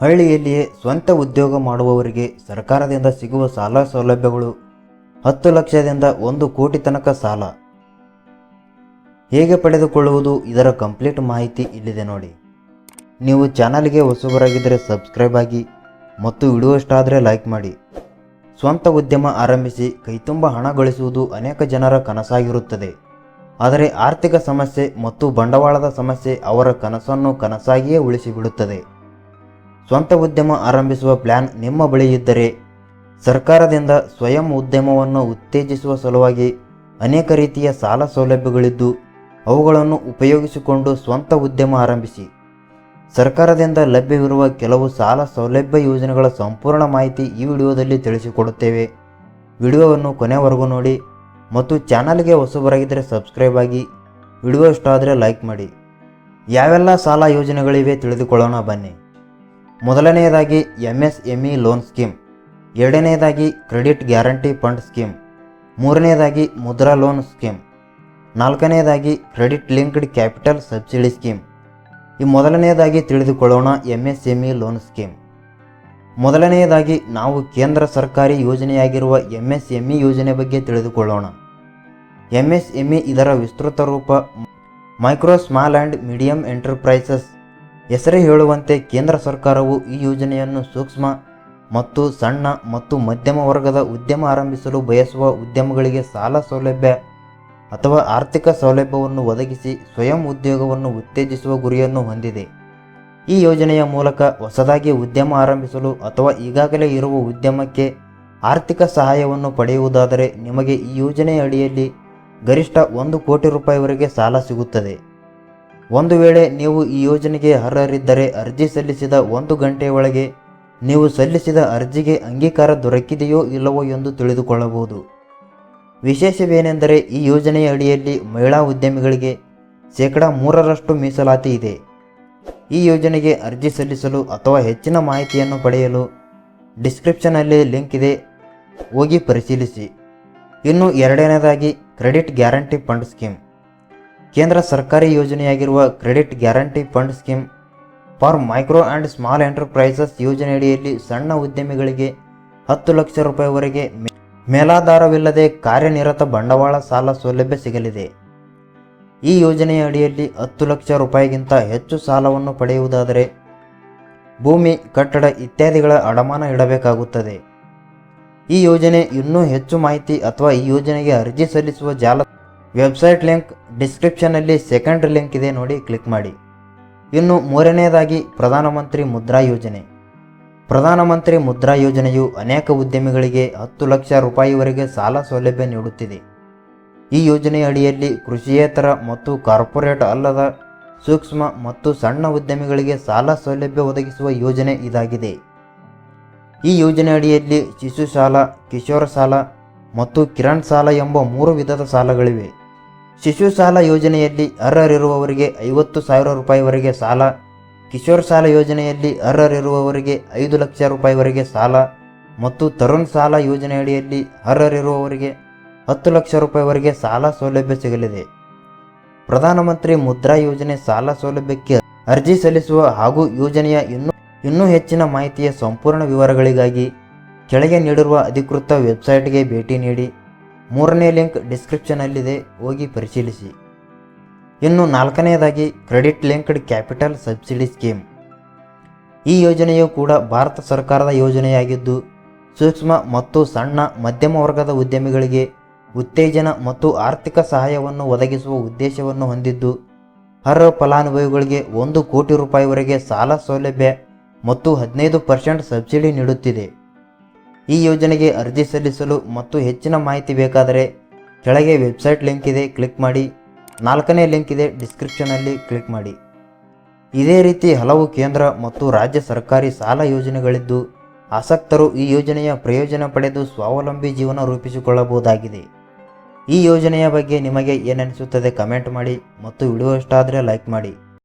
ಹಳ್ಳಿಯಲ್ಲಿಯೇ ಸ್ವಂತ ಉದ್ಯೋಗ ಮಾಡುವವರಿಗೆ ಸರ್ಕಾರದಿಂದ ಸಿಗುವ ಸಾಲ ಸೌಲಭ್ಯಗಳು ಹತ್ತು ಲಕ್ಷದಿಂದ ಒಂದು ಕೋಟಿ ತನಕ ಸಾಲ. ಹೇಗೆ ಪಡೆದುಕೊಳ್ಳುವುದು ಇದರ ಕಂಪ್ಲೀಟ್ ಮಾಹಿತಿ ಇಲ್ಲಿದೆ ನೋಡಿ. ನೀವು ಚಾನಲ್ಗೆ ಹೊಸಬರಾಗಿದ್ದರೆ ಸಬ್ಸ್ಕ್ರೈಬ್ ಆಗಿ ಮತ್ತು ಆದರೆ ಲೈಕ್ ಮಾಡಿ. ಸ್ವಂತ ಉದ್ಯಮ ಆರಂಭಿಸಿ ಕೈತುಂಬ ಹಣ ಗಳಿಸುವುದು ಅನೇಕ ಜನರ ಕನಸಾಗಿರುತ್ತದೆ. ಆದರೆ ಆರ್ಥಿಕ ಸಮಸ್ಯೆ ಮತ್ತು ಬಂಡವಾಳದ ಸಮಸ್ಯೆ ಅವರ ಕನಸನ್ನು ಕನಸಾಗಿಯೇ ಉಳಿಸಿಬಿಡುತ್ತದೆ. ಸ್ವಂತ ಉದ್ಯಮ ಆರಂಭಿಸುವ ಪ್ಲ್ಯಾನ್ ನಿಮ್ಮ ಬಳಿ ಇದ್ದರೆ ಸರ್ಕಾರದಿಂದ ಸ್ವಯಂ ಉದ್ಯಮವನ್ನು ಉತ್ತೇಜಿಸುವ ಸಲುವಾಗಿ ಅನೇಕ ರೀತಿಯ ಸಾಲ ಸೌಲಭ್ಯಗಳಿದ್ದು ಅವುಗಳನ್ನು ಉಪಯೋಗಿಸಿಕೊಂಡು ಸ್ವಂತ ಉದ್ಯಮ ಆರಂಭಿಸಿ. ಸರ್ಕಾರದಿಂದ ಲಭ್ಯವಿರುವ ಕೆಲವು ಸಾಲ ಸೌಲಭ್ಯ ಯೋಜನೆಗಳ ಸಂಪೂರ್ಣ ಮಾಹಿತಿ ಈ ವಿಡಿಯೋದಲ್ಲಿ ತಿಳಿಸಿಕೊಡುತ್ತೇವೆ. ವಿಡಿಯೋವನ್ನು ಕೊನೆವರೆಗೂ ನೋಡಿ ಮತ್ತು ಚಾನಲ್ಗೆ ಹೊಸಬರಾಗಿದ್ದರೆ ಸಬ್ಸ್ಕ್ರೈಬ್ ಆಗಿ, ವಿಡಿಯೋ ಇಷ್ಟ ಆದರೆ ಲೈಕ್ ಮಾಡಿ. ಯಾವೆಲ್ಲ ಸಾಲ ಯೋಜನೆಗಳಿವೆ ತಿಳಿದುಕೊಳ್ಳೋಣ ಬನ್ನಿ. ಮೊದಲನೆಯದಾಗಿ M S M E loan scheme ಎರಡನೆಯದಾಗಿ ಕ್ರೆಡಿಟ್ ಗ್ಯಾರಂಟಿ ಫಂಡ್ ಸ್ಕೀಮ್ ಮೂರನೆಯದಾಗಿ Mudra loan scheme ನಾಲ್ಕನೆಯದಾಗಿ credit linked capital subsidy scheme ಈ ಮೊದಲನೆಯದಾಗಿ ತಿಳಿದುಕೊಳ್ಳೋಣ M S M E loan scheme ಮೊದಲನೆಯದಾಗಿ ನಾವು ಕೇಂದ್ರ ಸರ್ಕಾರಿ ಯೋಜನೆಯಾಗಿರುವ ಎಂ ಎಸ್ ಎಂ ಇ ಯೋಜನೆ ಬಗ್ಗೆ ತಿಳಿದುಕೊಳ್ಳೋಣ. ಎಂ ಎಸ್ ಎಂ ಇ ಇದರ ವಿಸ್ತೃತ ರೂಪ micro small and medium enterprises ಹೆಸರೇ ಹೇಳುವಂತೆ ಕೇಂದ್ರ ಸರ್ಕಾರವು ಈ ಯೋಜನೆಯನ್ನು ಸೂಕ್ಷ್ಮ ಮತ್ತು ಸಣ್ಣ ಮತ್ತು ಮಧ್ಯಮ ವರ್ಗದ ಉದ್ಯಮ ಆರಂಭಿಸಲು ಬಯಸುವ ಉದ್ಯಮಗಳಿಗೆ ಸಾಲ ಸೌಲಭ್ಯ ಅಥವಾ ಆರ್ಥಿಕ ಸೌಲಭ್ಯವನ್ನು ಒದಗಿಸಿ ಸ್ವಯಂ ಉದ್ಯೋಗವನ್ನು ಉತ್ತೇಜಿಸುವ ಗುರಿಯನ್ನು ಹೊಂದಿದೆ. ಈ ಯೋಜನೆಯ ಮೂಲಕ ಹೊಸದಾಗಿ ಉದ್ಯಮ ಆರಂಭಿಸಲು ಅಥವಾ ಈಗಾಗಲೇ ಇರುವ ಉದ್ಯಮಕ್ಕೆ ಆರ್ಥಿಕ ಸಹಾಯವನ್ನು ಪಡೆಯುವುದಾದರೆ ನಿಮಗೆ ಈ ಯೋಜನೆಯ ಅಡಿಯಲ್ಲಿ ಗರಿಷ್ಠ ಒಂದು ಕೋಟಿ ರೂಪಾಯಿವರೆಗೆ ಸಾಲ ಸಿಗುತ್ತದೆ. ಒಂದು ವೇಳೆ ನೀವು ಈ ಯೋಜನೆಗೆ ಅರ್ಹರಿದ್ದರೆ ಅರ್ಜಿ ಸಲ್ಲಿಸಿದ ಒಂದು ಗಂಟೆಯ ಒಳಗೆ ನೀವು ಸಲ್ಲಿಸಿದ ಅರ್ಜಿಗೆ ಅಂಗೀಕಾರ ದೊರಕಿದೆಯೋ ಇಲ್ಲವೋ ಎಂದು ತಿಳಿದುಕೊಳ್ಳಬಹುದು. ವಿಶೇಷವೇನೆಂದರೆ ಈ ಯೋಜನೆಯ ಅಡಿಯಲ್ಲಿ ಮಹಿಳಾ ಉದ್ಯಮಿಗಳಿಗೆ ಶೇಕಡ ಮೂರರಷ್ಟು ಮೀಸಲಾತಿ ಇದೆ. ಈ ಯೋಜನೆಗೆ ಅರ್ಜಿ ಸಲ್ಲಿಸಲು ಅಥವಾ ಹೆಚ್ಚಿನ ಮಾಹಿತಿಯನ್ನು ಪಡೆಯಲು ಡಿಸ್ಕ್ರಿಪ್ಷನಲ್ಲಿ ಲಿಂಕ್ ಇದೆ. ಹೋಗಿ ಪರಿಶೀಲಿಸಿ. ಇನ್ನು ಎರಡನೇದಾಗಿ ಕ್ರೆಡಿಟ್ ಗ್ಯಾರಂಟಿ ಫಂಡ್ ಸ್ಕೀಮ್. ಕೇಂದ್ರ ಸರ್ಕಾರಿ ಯೋಜನೆಯಾಗಿರುವ credit guarantee fund scheme for micro and small enterprises ಯೋಜನೆಯಡಿಯಲ್ಲಿ ಸಣ್ಣ ಉದ್ಯಮಿಗಳಿಗೆ ಹತ್ತು ಲಕ್ಷ ರೂಪಾಯಿವರೆಗೆ ಮೇಲಾಧಾರವಿಲ್ಲದೆ ಕಾರ್ಯನಿರತ ಬಂಡವಾಳ ಸಾಲ ಸೌಲಭ್ಯ ಸಿಗಲಿದೆ. ಈ ಯೋಜನೆಯ ಅಡಿಯಲ್ಲಿ ಹತ್ತು ಲಕ್ಷ ರೂಪಾಯಿಗಿಂತ ಹೆಚ್ಚು ಸಾಲವನ್ನು ಪಡೆಯುವುದಾದರೆ ಭೂಮಿ, ಕಟ್ಟಡ ಇತ್ಯಾದಿಗಳ ಅಡಮಾನ ಇಡಬೇಕಾಗುತ್ತದೆ. ಈ ಯೋಜನೆ ಇನ್ನೂ ಹೆಚ್ಚು ಮಾಹಿತಿ ಅಥವಾ ಈ ಯೋಜನೆಗೆ ಅರ್ಜಿ ಸಲ್ಲಿಸುವ ಜಾಲ ವೆಬ್ಸೈಟ್ ಲಿಂಕ್ ಡಿಸ್ಕ್ರಿಪ್ಷನಲ್ಲಿ ಸೆಕೆಂಡ್ ಲಿಂಕ್ ಇದೆ ನೋಡಿ ಕ್ಲಿಕ್ ಮಾಡಿ. ಇನ್ನು ಮೂರನೆಯದಾಗಿ ಪ್ರಧಾನಮಂತ್ರಿ ಮುದ್ರಾ ಯೋಜನೆ. ಪ್ರಧಾನಮಂತ್ರಿ ಮುದ್ರಾ ಯೋಜನೆಯು ಅನೇಕ ಉದ್ಯಮಿಗಳಿಗೆ ಹತ್ತು ಲಕ್ಷ ರೂಪಾಯಿವರೆಗೆ ಸಾಲ ಸೌಲಭ್ಯ ನೀಡುತ್ತಿದೆ. ಈ ಯೋಜನೆಯ ಅಡಿಯಲ್ಲಿ ಕೃಷಿಯೇತರ ಮತ್ತು ಕಾರ್ಪೊರೇಟ್ ಅಲ್ಲದ ಸೂಕ್ಷ್ಮ ಮತ್ತು ಸಣ್ಣ ಉದ್ಯಮಿಗಳಿಗೆ ಸಾಲ ಸೌಲಭ್ಯ ಒದಗಿಸುವ ಯೋಜನೆ ಇದಾಗಿದೆ. ಈ ಯೋಜನೆ ಅಡಿಯಲ್ಲಿ ಶಿಶು ಸಾಲ, ಕಿಶೋರ ಸಾಲ ಮತ್ತು ಕಿರಣ್ ಸಾಲ ಎಂಬ ಮೂರು ವಿಧದ ಸಾಲಗಳಿವೆ. ಶಿಶು ಸಾಲ ಯೋಜನೆಯಲ್ಲಿ ಅರ್ಹರಿರುವವರಿಗೆ ಐವತ್ತು ಸಾವಿರ ರೂಪಾಯಿವರೆಗೆ ಸಾಲ. ಕಿಶೋರ್ ಸಾಲ ಯೋಜನೆಯಲ್ಲಿ ಅರ್ಹರಿರುವವರಿಗೆ ಐದು ಲಕ್ಷ ರೂಪಾಯಿವರೆಗೆ ಸಾಲ. ಮತ್ತು ತರುಣ್ ಸಾಲ ಯೋಜನೆಯಡಿಯಲ್ಲಿ ಅರ್ಹರಿರುವವರಿಗೆ ಹತ್ತು ಲಕ್ಷ ರೂಪಾಯಿವರೆಗೆ ಸಾಲ ಸೌಲಭ್ಯ ಸಿಗಲಿದೆ. ಪ್ರಧಾನಮಂತ್ರಿ ಮುದ್ರಾ ಯೋಜನೆ ಸಾಲ ಸೌಲಭ್ಯಕ್ಕೆ ಅರ್ಜಿ ಸಲ್ಲಿಸುವ ಹಾಗೂ ಯೋಜನೆಯ ಇನ್ನೂ ಇನ್ನೂ ಹೆಚ್ಚಿನ ಮಾಹಿತಿಯ ಸಂಪೂರ್ಣ ವಿವರಗಳಿಗಾಗಿ ಕೆಳಗೆ ನೀಡಿರುವ ಅಧಿಕೃತ ವೆಬ್ಸೈಟ್ಗೆ ಭೇಟಿ ನೀಡಿ. ಮೂರನೇ ಲಿಂಕ್ ಡಿಸ್ಕ್ರಿಪ್ಷನಲ್ಲಿದೆ, ಹೋಗಿ ಪರಿಶೀಲಿಸಿ. ಇನ್ನು ನಾಲ್ಕನೆಯದಾಗಿ credit linked capital subsidy scheme. ಈ ಯೋಜನೆಯು ಕೂಡ ಭಾರತ ಸರ್ಕಾರದ ಯೋಜನೆಯಾಗಿದ್ದು, ಸೂಕ್ಷ್ಮ ಮತ್ತು ಸಣ್ಣ ಮಧ್ಯಮ ವರ್ಗದ ಉದ್ಯಮಿಗಳಿಗೆ ಉತ್ತೇಜನ ಮತ್ತು ಆರ್ಥಿಕ ಸಹಾಯವನ್ನು ಒದಗಿಸುವ ಉದ್ದೇಶವನ್ನು ಹೊಂದಿದ್ದು, ಅರ್ಹ ಫಲಾನುಭವಿಗಳಿಗೆ ಒಂದು ಕೋಟಿ ರೂಪಾಯಿವರೆಗೆ ಸಾಲ ಸೌಲಭ್ಯ ಮತ್ತು ಹದಿನೈದು ಪರ್ಸೆಂಟ್ ಸಬ್ಸಿಡಿ ನೀಡುತ್ತಿದೆ. ಈ ಯೋಜನೆಗೆ ಅರ್ಜಿ ಸಲ್ಲಿಸಲು ಮತ್ತು ಹೆಚ್ಚಿನ ಮಾಹಿತಿ ಬೇಕಾದರೆ ಕೆಳಗೆ ವೆಬ್ಸೈಟ್ ಲಿಂಕ್ ಇದೆ, ಕ್ಲಿಕ್ ಮಾಡಿ. ನಾಲ್ಕನೇ ಲಿಂಕ್ ಇದೆ ಡಿಸ್ಕ್ರಿಪ್ಷನಲ್ಲಿ ಕ್ಲಿಕ್ ಮಾಡಿ. ಇದೇ ರೀತಿ ಹಲವು ಕೇಂದ್ರ ಮತ್ತು ರಾಜ್ಯ ಸರ್ಕಾರಿ ಸಾಲ ಯೋಜನೆಗಳಿದ್ದು, ಆಸಕ್ತರು ಈ ಯೋಜನೆಯ ಪ್ರಯೋಜನ ಪಡೆದು ಸ್ವಾವಲಂಬಿ ಜೀವನ ರೂಪಿಸಿಕೊಳ್ಳಬಹುದಾಗಿದೆ. ಈ ಯೋಜನೆಯ ಬಗ್ಗೆ ನಿಮಗೆ ಏನನಿಸುತ್ತದೆ ಕಮೆಂಟ್ ಮಾಡಿ ಮತ್ತು ವಿಡಿಯೋ ಇಷ್ಟ ಆದರೆ ಲೈಕ್ ಮಾಡಿ.